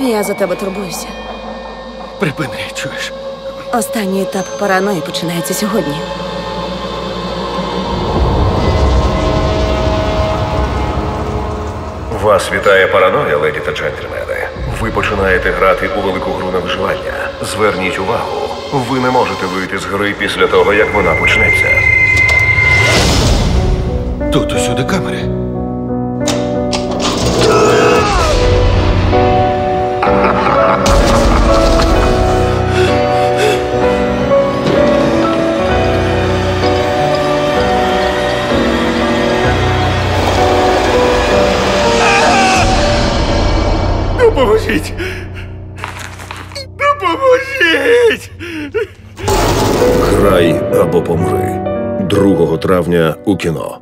Я за тебе турбуюся. Припини, чуєш? Останній етап параної починається сьогодні. Вас вітає параноя, леді та джентльмени. Ви починаєте грати у велику гру на виживання. Зверніть увагу, ви не можете вийти з гри після того, як вона почнеться. Тут усюди камери. Допоможіть! Допоможіть! Край або помри 2 травня у кіно.